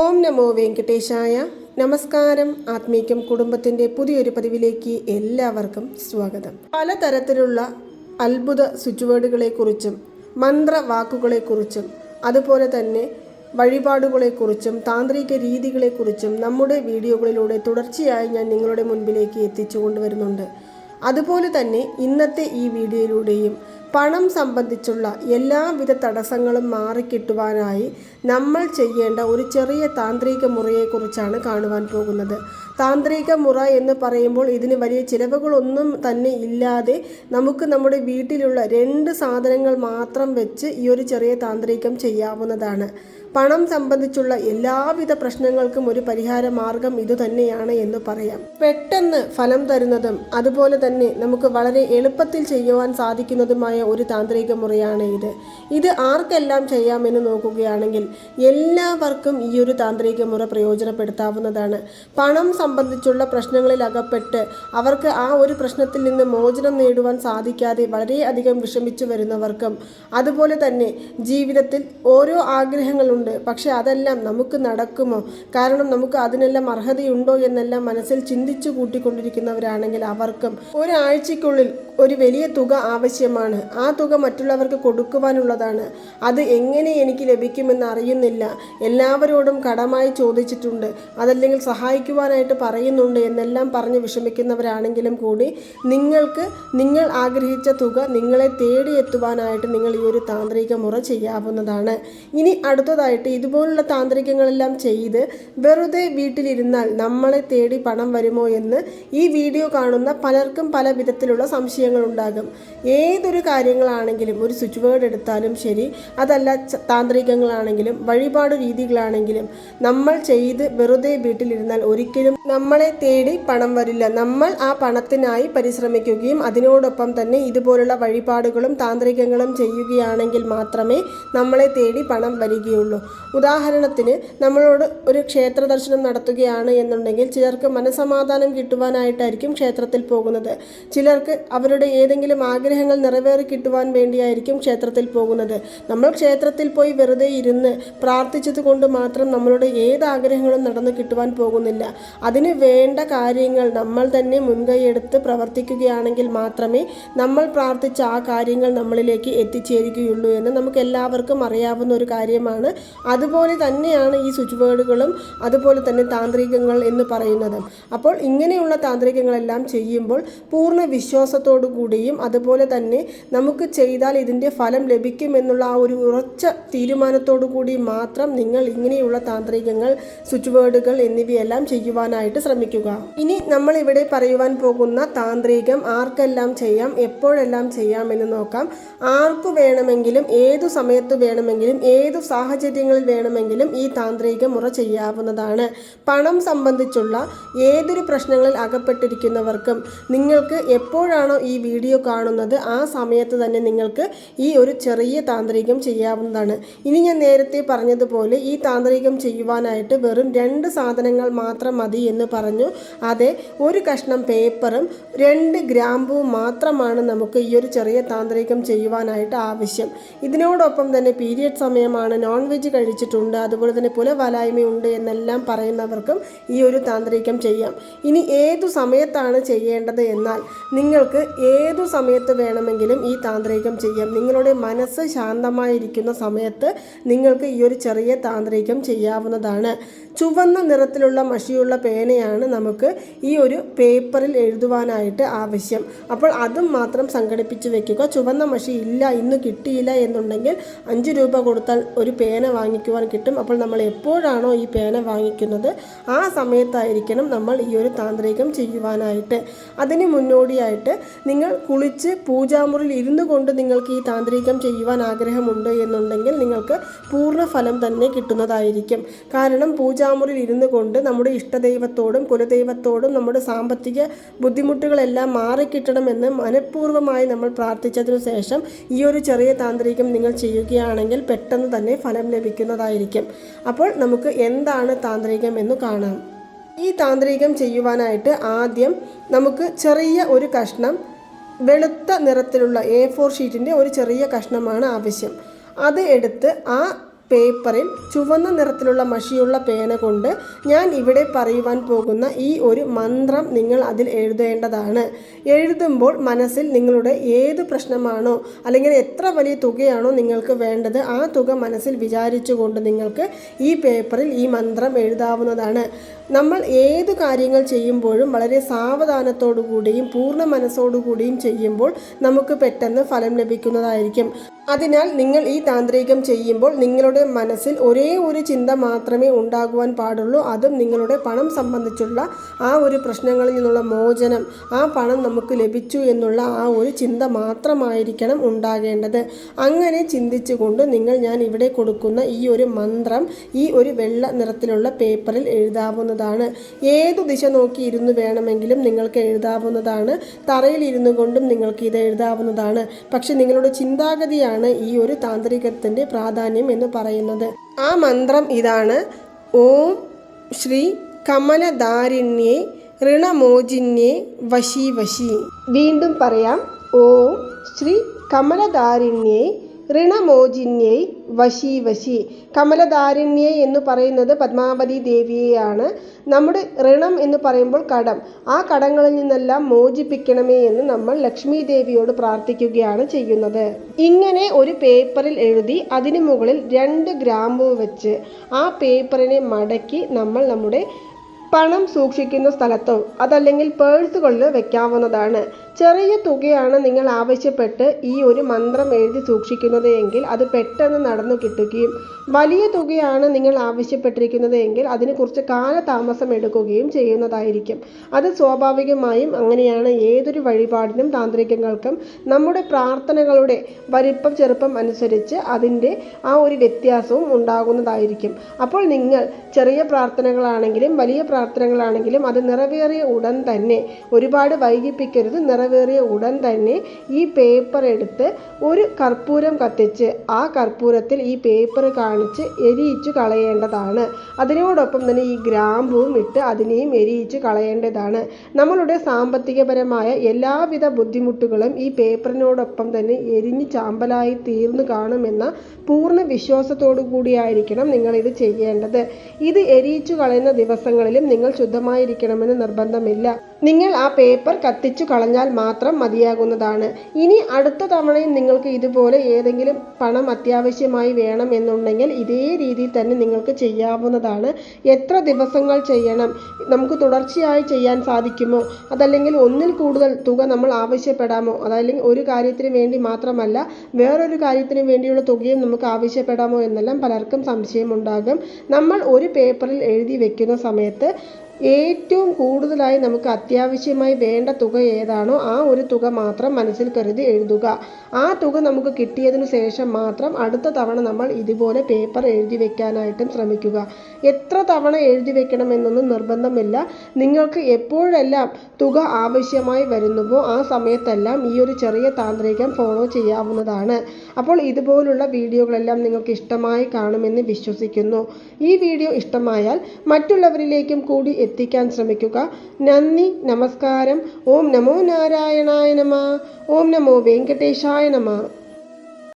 ഓം നമോ വെങ്കടേശായ. നമസ്കാരം. ആത്മീക്യം കുടുംബത്തിന്റെ പുതിയൊരു പതിവിലേക്ക് എല്ലാവർക്കും സ്വാഗതം. പലതരത്തിലുള്ള അത്ഭുത സ്വിച്ച് വേർഡുകളെക്കുറിച്ചും മന്ത്രവാക്കുകളെക്കുറിച്ചും അതുപോലെ തന്നെ വഴിപാടുകളെക്കുറിച്ചും താന്ത്രിക രീതികളെക്കുറിച്ചും നമ്മുടെ വീഡിയോകളിലൂടെ തുടർച്ചയായി ഞാൻ നിങ്ങളുടെ മുൻപിലേക്ക് എത്തിച്ചു കൊണ്ടുവരുന്നുണ്ട്. അതുപോലെ തന്നെ ഇന്നത്തെ ഈ വീഡിയോയിലൂടെയും പണം സംബന്ധിച്ചുള്ള എല്ലാവിധ തടസ്സങ്ങളും മാറിക്കിട്ടുവാനായി നമ്മൾ ചെയ്യേണ്ട ഒരു ചെറിയ താന്ത്രിക മുറയെക്കുറിച്ചാണ് കാണുവാൻ പോകുന്നത്. താന്ത്രിക മുറ എന്ന് പറയുമ്പോൾ ഇതിന് വലിയ ചിലവുകളൊന്നും തന്നെ ഇല്ലാതെ നമുക്ക് നമ്മുടെ വീട്ടിലുള്ള രണ്ട് സാധനങ്ങൾ മാത്രം വെച്ച് ഈ ഒരു ചെറിയ താന്ത്രികം ചെയ്യാവുന്നതാണ്. പണം സംബന്ധിച്ചുള്ള എല്ലാവിധ പ്രശ്നങ്ങൾക്കും ഒരു പരിഹാര മാർഗം ഇതുതന്നെയാണ് എന്ന് പറയാം. പെട്ടെന്ന് ഫലം തരുന്നതും അതുപോലെ തന്നെ നമുക്ക് വളരെ എളുപ്പത്തിൽ ചെയ്യുവാൻ സാധിക്കുന്നതുമായ ഒരു താന്ത്രിക മുറയാണ് ഇത്. ഇത് ആർക്കെല്ലാം ചെയ്യാമെന്ന് നോക്കുകയാണെങ്കിൽ എല്ലാവർക്കും ഈ ഒരു താന്ത്രിക മുറ പ്രയോജനപ്പെടുത്താവുന്നതാണ്. പണം സംബന്ധിച്ചുള്ള പ്രശ്നങ്ങളിൽ അകപ്പെട്ട് അവർക്ക് ആ ഒരു പ്രശ്നത്തിൽ നിന്ന് മോചനം നേടുവാൻ സാധിക്കാതെ വളരെയധികം വിഷമിച്ചു വരുന്നവർക്കും അതുപോലെ തന്നെ ജീവിതത്തിൽ ഓരോ ആഗ്രഹങ്ങളുണ്ട്. പക്ഷെ അതെല്ലാം നമുക്ക് നടക്കുമോ? കാരണം നമുക്ക് അതിനെല്ലാം അർഹതയുണ്ടോ എന്നെല്ലാം മനസ്സിൽ ചിന്തിച്ചു കൂട്ടിക്കൊണ്ടിരിക്കുന്നവരാണെങ്കിൽ അവർക്കും ഒരാഴ്ചയ്ക്കുള്ളിൽ ഒരു വലിയ തുക ആവശ്യമാണ്. ആ തുക മറ്റുള്ളവർക്ക് കൊടുക്കുവാനുള്ളതാണ്. അത് എങ്ങനെ എനിക്ക് ലഭിക്കുമെന്ന് അറിയുന്നില്ല. എല്ലാവരോടും കടമായി ചോദിച്ചിട്ടുണ്ട്. അതല്ലെങ്കിൽ സഹായിക്കുവാനായിട്ട് പറയുന്നുണ്ട് എന്നെല്ലാം പറഞ്ഞ് വിഷമിക്കുന്നവരാണെങ്കിലും കൂടി നിങ്ങൾക്ക് നിങ്ങൾ ആഗ്രഹിച്ച തുക നിങ്ങളെ തേടി എത്തുവാനായിട്ട് നിങ്ങൾ ഈ ഒരു താന്ത്രിക മുറ ചെയ്യാവുന്നതാണ്. ഇനി അടുത്തതായിട്ട് ഇതുപോലുള്ള താന്ത്രികങ്ങളെല്ലാം ചെയ്ത് വെറുതെ വീട്ടിലിരുന്നാൽ നമ്മളെ തേടി പണം വരുമോ എന്ന് ഈ വീഡിയോ കാണുന്ന പലർക്കും പല വിധത്തിലുള്ള സംശയങ്ങളുണ്ടാകും ഏതൊരു കാര്യങ്ങളാണെങ്കിലും ഒരു സ്വിച്ച് വേർഡ് എടുത്താലും ശരി അതല്ല താന്ത്രികങ്ങളാണെങ്കിലും വഴിപാട് രീതികളാണെങ്കിലും നമ്മൾ ചെയ്ത് വെറുതെ വീട്ടിലിരുന്നാൽ ഒരിക്കലും നമ്മളെ തേടി പണം വരില്ല. നമ്മൾ ആ പണത്തിനായി പരിശ്രമിക്കുകയും അതിനോടൊപ്പം തന്നെ ഇതുപോലുള്ള വഴിപാടുകളും താന്ത്രികങ്ങളും ചെയ്യുകയാണെങ്കിൽ മാത്രമേ നമ്മളെ തേടി പണം വരികയുള്ളൂ. ഉദാഹരണത്തിന് നമ്മളോട് ഒരു ക്ഷേത്ര ദർശനം നടത്തുകയാണ് എന്നുണ്ടെങ്കിൽ ചിലർക്ക് മനസമാധാനം കിട്ടുവാനായിട്ടായിരിക്കും ക്ഷേത്രത്തിൽ പോകുന്നത്. ചിലർക്ക് അവരുടെ ഏതെങ്കിലും ആഗ്രഹങ്ങൾ നിറവേറി കിട്ടുവാൻ വേണ്ടിയായിരിക്കും ക്ഷേത്രത്തിൽ പോകുന്നത്. നമ്മൾ ക്ഷേത്രത്തിൽ പോയി വെറുതെ ഇരുന്ന് പ്രാർത്ഥിച്ചത് കൊണ്ട് മാത്രം നമ്മളുടെ ഏത് ആഗ്രഹങ്ങളും നടന്നു കിട്ടുവാൻ പോകുന്നില്ല. അതിന് വേണ്ട കാര്യങ്ങൾ നമ്മൾ തന്നെ മുൻകൈയെടുത്ത് പ്രവർത്തിക്കുകയാണെങ്കിൽ മാത്രമേ നമ്മൾ പ്രാർത്ഥിച്ച ആ കാര്യങ്ങൾ നമ്മളിലേക്ക് എത്തിച്ചേരുകയുള്ളൂ എന്ന് നമുക്ക് എല്ലാവർക്കും അറിയാവുന്ന ഒരു കാര്യമാണ്. അതുപോലെ തന്നെയാണ് ഈ സ്വിച്ച് ബോർഡുകളും അതുപോലെ തന്നെ താന്ത്രികങ്ങൾ എന്ന് പറയുന്നത്. അപ്പോൾ ഇങ്ങനെയുള്ള താന്ത്രികങ്ങളെല്ലാം ചെയ്യുമ്പോൾ പൂർണ വിശ്വാസത്തോടു കൂടിയും അതുപോലെ തന്നെ നമുക്ക് ചെയ്താൽ ഇതിന്റെ ഫലം ലഭിക്കുമെന്നുള്ള ആ ഒരു ഉറച്ച തീരുമാനത്തോടു കൂടി മാത്രം നിങ്ങൾ ഇങ്ങനെയുള്ള താന്ത്രികങ്ങൾ സ്വിച്ച് ബോർഡുകൾ എന്നിവയെല്ലാം ചെയ്യുവാനായിട്ട് ശ്രമിക്കുക. ഇനി നമ്മൾ ഇവിടെ പറയുവാൻ പോകുന്ന താന്ത്രികം ആർക്കെല്ലാം ചെയ്യാം എപ്പോഴെല്ലാം ചെയ്യാം എന്ന് നോക്കാം. ആർക്കു വേണമെങ്കിലും ഏതു സമയത്ത് വേണമെങ്കിലും ഏതു സാഹചര്യങ്ങളിൽ വേണമെങ്കിലും ഈ താന്ത്രിക മുറ ചെയ്യാവുന്നതാണ്. പണം സംബന്ധിച്ചുള്ള ഏതൊരു പ്രശ്നങ്ങളിൽ അകപ്പെട്ടിരിക്കുന്നവർക്കും നിങ്ങൾക്ക് എപ്പോഴാണോ ഈ വീഡിയോ കാണുന്നത് ആ സമയത്ത് തന്നെ നിങ്ങൾക്ക് ഈ ഒരു ചെറിയ താന്ത്രികം ചെയ്യാവുന്നതാണ്. ഇനി ഞാൻ നേരത്തെ പറഞ്ഞതുപോലെ ഈ താന്ത്രികം ചെയ്യുവാനായിട്ട് വെറും രണ്ട് സാധനങ്ങൾ മാത്രം മതി എന്ന് പറഞ്ഞു. അതെ ഒരു കഷ്ണം പേപ്പറും രണ്ട് ഗ്രാമ്പുവും മാത്രമാണ് നമുക്ക് ഈ ഒരു ചെറിയ താന്ത്രികം ചെയ്യുവാനായിട്ട് ആവശ്യം. ഇതിനോടൊപ്പം തന്നെ പീരിയഡ് സമയമാണ് നോൺ വെജ് കഴിച്ചിട്ടുണ്ട് അതുപോലെ തന്നെ പുലവലായ്മയുണ്ട് എന്നെല്ലാം പറയുന്നവർക്കും ഈ ഒരു താന്ത്രികം ചെയ്യാം. ഇനി ഏതു സമയത്താണ് ചെയ്യേണ്ടത് എന്നാൽ നിങ്ങൾക്ക് ഏതു സമയത്ത് വേണമെങ്കിലും ഈ താന്ത്രികം ചെയ്യാം. നിങ്ങളുടെ മനസ്സ് ശാന്തമായിരിക്കുന്ന സമയത്ത് നിങ്ങൾക്ക് ഈ ഒരു ചെറിയ താന്ത്രികം ചെയ്യാവുന്നതാണ്. ചുവന്ന നിറത്തിലുള്ള മഷിയുള്ള പേനയാണ് നമുക്ക് ഈ ഒരു പേപ്പറിൽ എഴുതുവാനായിട്ട് ആവശ്യം. അപ്പോൾ അതും മാത്രം സംഘടിപ്പിച്ച് വെക്കുക. ചുവന്ന മഷി ഇല്ല ഇന്ന് കിട്ടിയില്ല എന്നുണ്ടെങ്കിൽ അഞ്ച് രൂപ കൊടുത്താൽ ഒരു പേന വാങ്ങിക്കുവാൻ കിട്ടും. അപ്പോൾ നമ്മൾ എപ്പോഴാണോ ഈ പേന വാങ്ങിക്കുന്നത് ആ സമയത്തായിരിക്കണം നമ്മൾ ഈ ഒരു താന്ത്രികം ചെയ്യുവാനായിട്ട്. അതിന് മുന്നോടിയായിട്ട് നിങ്ങൾ കുളിച്ച് പൂജാമുറിയിൽ ഇരുന്നു കൊണ്ട് നിങ്ങൾക്ക് ഈ താന്ത്രികം ചെയ്യുവാൻ ആഗ്രഹമുണ്ട് എന്നുണ്ടെങ്കിൽ നിങ്ങൾക്ക് പൂർണ ഫലം തന്നെ കിട്ടുന്നതായിരിക്കും. കാരണം പൂജാമുറിയിൽ ഇരുന്നു കൊണ്ട് നമ്മുടെ ഇഷ്ടദൈവത്തോടും കുലദൈവത്തോടും നമ്മുടെ സാമ്പത്തിക ബുദ്ധിമുട്ടുകളെല്ലാം മാറിക്കിട്ടണമെന്ന് മനഃപൂർവമായി നമ്മൾ പ്രാർത്ഥിച്ചതിനു ശേഷം ഈ ഒരു ചെറിയ താന്ത്രികം നിങ്ങൾ ചെയ്യുകയാണെങ്കിൽ പെട്ടെന്ന് തന്നെ ഫലം ലഭിക്കുന്നതായിരിക്കും. അപ്പോൾ നമുക്ക് എന്താണ് താന്ത്രികം എന്ന് കാണാം. ഈ താന്ത്രികം ചെയ്യുവാനായിട്ട് ആദ്യം നമുക്ക് ചെറിയ ഒരു കഷ്ണം വെളുത്ത നിറത്തിലുള്ള എ ഫോർ ഷീറ്റിന്റെ ഒരു ചെറിയ കഷ്ണമാണ് ആവശ്യം. അത് എടുത്ത് ആ പേപ്പറിൽ ചുവന്ന നിറത്തിലുള്ള മഷിയുള്ള പേന കൊണ്ട് ഞാൻ ഇവിടെ പറയുവാൻ പോകുന്ന ഈ ഒരു മന്ത്രം നിങ്ങൾ അതിൽ എഴുതേണ്ടതാണ്. എഴുതുമ്പോൾ മനസ്സിൽ നിങ്ങളുടെ ഏത് പ്രശ്നമാണോ അല്ലെങ്കിൽ എത്ര വലിയ തുകയാണോ നിങ്ങൾക്ക് വേണ്ടത് ആ തുക മനസ്സിൽ വിചാരിച്ചുകൊണ്ട് നിങ്ങൾക്ക് ഈ പേപ്പറിൽ ഈ മന്ത്രം എഴുതാവുന്നതാണ്. നമ്മൾ ഏത് കാര്യങ്ങൾ ചെയ്യുമ്പോഴും വളരെ സാവധാനത്തോടു കൂടിയും പൂർണ മനസ്സോടുകൂടിയും ചെയ്യുമ്പോൾ നമുക്ക് പെട്ടെന്ന് ഫലം ലഭിക്കുന്നതായിരിക്കും. അതിനാൽ നിങ്ങൾ ഈ താന്ത്രികം ചെയ്യുമ്പോൾ നിങ്ങളുടെ മനസ്സിൽ ഒരേ ഒരു ചിന്ത മാത്രമേ ഉണ്ടാകുവാൻ പാടുള്ളൂ. അതും നിങ്ങളുടെ പണം സംബന്ധിച്ചുള്ള ആ ഒരു പ്രശ്നങ്ങളിൽ നിന്നുള്ള മോചനം ആ പണം നമുക്ക് ലഭിച്ചു എന്നുള്ള ആ ഒരു ചിന്ത മാത്രമായിരിക്കണം ഉണ്ടാകേണ്ടത്. അങ്ങനെ ചിന്തിച്ചുകൊണ്ട് നിങ്ങൾ ഞാൻ ഇവിടെ കൊടുക്കുന്ന ഈ ഒരു മന്ത്രം ഈ ഒരു വെള്ള നിറത്തിലുള്ള പേപ്പറിൽ എഴുതാവുന്നതാണ്. ഏതു ദിശ നോക്കി ഇരുന്ന് വേണമെങ്കിലും നിങ്ങൾക്ക് എഴുതാവുന്നതാണ്. തറയിൽ ഇരുന്നു കൊണ്ടും നിങ്ങൾക്ക് ഇത് എഴുതാവുന്നതാണ്. പക്ഷേ നിങ്ങളുടെ ചിന്താഗതിയാണ് ഈ ഒരു താന്ത്രികത്തിന്റെ പ്രാധാന്യം എന്ന് പറയുന്നത്. ആ മന്ത്രം ഇതാണ്. ഓം ശ്രീ കമലധാരിണ്യേ ഋണമോചിന്യേ വശി വശി. വീണ്ടും പറയാം. ഓം ശ്രീ കമലധാരിണ്യേ ഋണമോചിന്യേ വശി വശി. കമലധാരിണ്യേ എന്ന് പറയുന്നത് പത്മാവതി ദേവിയെയാണ്. നമ്മുടെ ഋണം എന്ന് പറയുമ്പോൾ കടം. ആ കടങ്ങളിൽ നിന്നെല്ലാം മോചിപ്പിക്കണമേ എന്ന് നമ്മൾ ലക്ഷ്മി ദേവിയോട് പ്രാർത്ഥിക്കുകയാണ് ചെയ്യുന്നത്. ഇങ്ങനെ ഒരു പേപ്പറിൽ എഴുതി അതിനു മുകളിൽ രണ്ട് ഗ്രാമ്പു വെച്ച് ആ പേപ്പറിനെ മടക്കി നമ്മൾ നമ്മുടെ പണം സൂക്ഷിക്കുന്ന സ്ഥലത്തോ അതല്ലെങ്കിൽ പേഴ്സുകളിൽ വെക്കാവുന്നതാണ്. ചെറിയ തുകയാണ് നിങ്ങൾ ആവശ്യപ്പെട്ട് ഈ ഒരു മന്ത്രം എഴുതി സൂക്ഷിക്കുന്നത് എങ്കിൽ അത് പെട്ടെന്ന് നടന്നു കിട്ടുകയും വലിയ തുകയാണ് നിങ്ങൾ ആവശ്യപ്പെട്ടിരിക്കുന്നത് എങ്കിൽ അതിന് കുറച്ച് കാലതാമസം എടുക്കുകയും ചെയ്യുന്നതായിരിക്കും. അത് സ്വാഭാവികമായും അങ്ങനെയാണ്. ഏതൊരു വഴിപാടിനും താന്ത്രികങ്ങൾക്കും നമ്മുടെ പ്രാർത്ഥനകളുടെ വലിപ്പം ചെറുപ്പം അനുസരിച്ച് അതിന്റെ ആ ഒരു വ്യത്യാസവും ഉണ്ടാകുന്നതായിരിക്കും. അപ്പോൾ നിങ്ങൾ ചെറിയ പ്രാർത്ഥനകളാണെങ്കിലും വലിയ പ്രാർത്ഥനകളാണെങ്കിലും അത് നിറവേറിയ ഉടൻ തന്നെ ഒരുപാട് വൈകിപ്പിക്കരുത്. നിറവേറിയ ഉടൻ തന്നെ ഈ പേപ്പർ എടുത്ത് ഒരു കർപ്പൂരം കത്തിച്ച് ആ കർപ്പൂരത്തിൽ ഈ പേപ്പർ കാണിച്ച് എരിയിച്ചു കളയേണ്ടതാണ്. അതിനോടൊപ്പം തന്നെ ഈ ഗ്രാമ്പുവും ഇട്ട് അതിനെയും എരിയിച്ചു കളയേണ്ടതാണ്. നമ്മളുടെ സാമ്പത്തികപരമായ എല്ലാവിധ ബുദ്ധിമുട്ടുകളും ഈ പേപ്പറിനോടൊപ്പം തന്നെ എരിഞ്ഞ് ചാമ്പലായി തീർന്നു കാണുമെന്ന പൂർണ വിശ്വാസത്തോടു കൂടിയായിരിക്കണം നിങ്ങൾ ഇത് ചെയ്യേണ്ടത്. ഇത് എരിയിച്ചു കളയുന്ന ദിവസങ്ങളിലും നിങ്ങൾ ശുദ്ധമായിരിക്കണമെന്ന് നിർബന്ധമില്ല. നിങ്ങൾ ആ പേപ്പർ കത്തിച്ചു കളഞ്ഞാൽ മാത്രം മതിയാകുന്നതാണ്. ഇനി അടുത്ത തവണയും നിങ്ങൾക്ക് ഇതുപോലെ ഏതെങ്കിലും പണം അത്യാവശ്യമായി വേണം എന്നുണ്ടെങ്കിൽ ഇതേ രീതിയിൽ തന്നെ നിങ്ങൾക്ക് ചെയ്യാവുന്നതാണ്. എത്ര ദിവസങ്ങൾ ചെയ്യണം? നമുക്ക് തുടർച്ചയായി ചെയ്യാൻ സാധിക്കുമോ? അതല്ലെങ്കിൽ ഒന്നിൽ കൂടുതൽ തുക നമ്മൾ ആവശ്യപ്പെടാമോ? അതല്ലെങ്കിൽ ഒരു കാര്യത്തിന് വേണ്ടി മാത്രമല്ല വേറൊരു കാര്യത്തിന് വേണ്ടിയുള്ള തുകയും നമുക്ക് ആവശ്യപ്പെടാമോ എന്നെല്ലാം പലർക്കും സംശയമുണ്ടാകും. നമ്മൾ ഒരു പേപ്പറിൽ എഴുതി വെക്കുന്ന സമയത്ത് ഏറ്റവും കൂടുതലായി നമുക്ക് അത്യാവശ്യമായി വേണ്ട തുക ഏതാണോ ആ ഒരു തുക മാത്രം മനസ്സിൽ കരുതി എഴുതുക. ആ തുക നമുക്ക് കിട്ടിയതിനു ശേഷം മാത്രം അടുത്ത തവണ നമ്മൾ ഇതുപോലെ പേപ്പർ എഴുതി വെക്കാനായിട്ടും ശ്രമിക്കുക. എത്ര തവണ എഴുതി വെക്കണം എന്നൊന്നും നിർബന്ധമില്ല. നിങ്ങൾക്ക് എപ്പോഴെല്ലാം തുക ആവശ്യമായി വരുന്നുവോ ആ സമയത്തെല്ലാം ഈ ഒരു ചെറിയ താന്ത്രികം ഫോളോ ചെയ്യാവുന്നതാണ്. അപ്പോൾ ഇതുപോലുള്ള വീഡിയോകളെല്ലാം നിങ്ങൾക്ക് ഇഷ്ടമായി കാണുമെന്ന് വിശ്വസിക്കുന്നു. ഈ വീഡിയോ ഇഷ്ടമായാൽ മറ്റുള്ളവരിലേക്കും കൂടി എത്തിക്കാൻ ശ്രമിക്കുക. നന്ദി നമസ്കാരം. ഓം നമോ നാരായണായ നമ. ഓം നമോ വെങ്കടേശായ നമ.